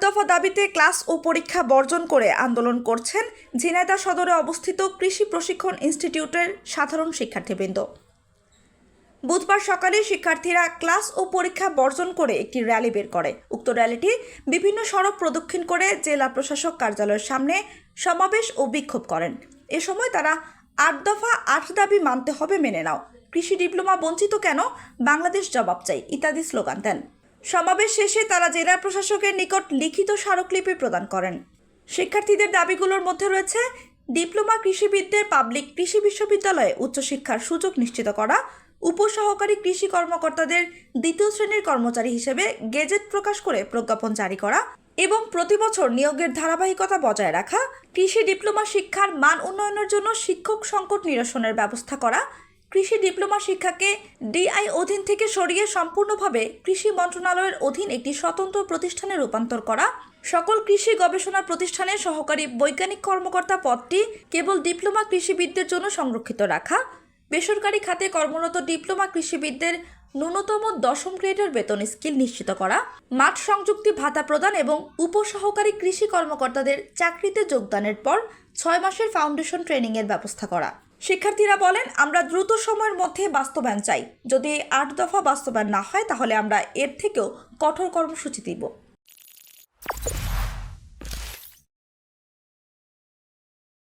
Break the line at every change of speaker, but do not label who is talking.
দফা দাবিতে ক্লাস ও পরীক্ষা বর্জন করে আন্দোলন করছেন ঝিনাইদহ সদরে অবস্থিত কৃষি প্রশিক্ষণ ইনস্টিটিউটের সাধারণ শিক্ষার্থীবৃন্দ। বুধবার সকালে শিক্ষার্থীরা ক্লাস ও পরীক্ষা বর্জন করে একটি র্যালি বের করে। উক্ত র্যালিটি বিভিন্ন সড়ক প্রদক্ষিণ করে জেলা প্রশাসক কার্যালয়ের সামনে সমাবেশ ও বিক্ষোভ করেন। এ সময় তারা আট দফা আট দাবি মানতে হবে মেনে নাও। কৃষি ডিপ্লোমা বঞ্চিত কেন? বাংলাদেশ জবাব চাই। ইত্যাদি স্লোগান দেন। সমাবেশ শেষে তারা জেলা প্রশাসকের নিকট লিখিত স্মারকলিপি প্রদান করেন। শিক্ষার্থীদের দাবিগুলোর মধ্যে রয়েছে ডিপ্লোমা কৃষিবিদদের পাবলিক কৃষি বিশ্ববিদ্যালয়ে উচ্চশিক্ষার সুযোগ নিশ্চিত করা, উপসহকারী কৃষি কর্মকর্তাদের দ্বিতীয় শ্রেণির কর্মচারী হিসেবে গেজেট প্রকাশ করে প্রজ্ঞাপন জারি করা এবং প্রতি বছর নিয়োগের ধারাবাহিকতা বজায় রাখা, কৃষি ডিপ্লোমা শিক্ষার মান উন্নয়নের জন্য শিক্ষক সংকট নিরসনের ব্যবস্থা করা কৃষি ডিপ্লোমা শিক্ষাকে ডিআই অধীন থেকে সরিয়ে সম্পূর্ণভাবে কৃষি মন্ত্রণালয়ের অধীন একটি স্বতন্ত্র প্রতিষ্ঠানে রূপান্তর করা। সকল কৃষি গবেষণা প্রতিষ্ঠানে সহকারী বৈজ্ঞানিক কর্মকর্তা পদটি কেবল ডিপ্লোমা কৃষিবিদদের জন্য সংরক্ষিত রাখা। বেসরকারি খাতে কর্মরত ডিপ্লোমা কৃষিবিদদের ন্যূনতম দশম গ্রেডের বেতন স্কিল নিশ্চিত করা, মাঠ সংযুক্তি ভাতা প্রদান এবং উপসহকারী কৃষি কর্মকর্তাদের চাকরিতে যোগদানের পর ছয় মাসের ফাউন্ডেশন ট্রেনিংয়ের ব্যবস্থা করা। শিক্ষার্থীরা বলেন, আমরা দ্রুত সময়ের মধ্যে বাস্তবায়ন চাই। যদি আট দফা বাস্তবায়ন না হয়, তাহলে আমরা এর থেকেও কঠোর কর্মসূচি দিব।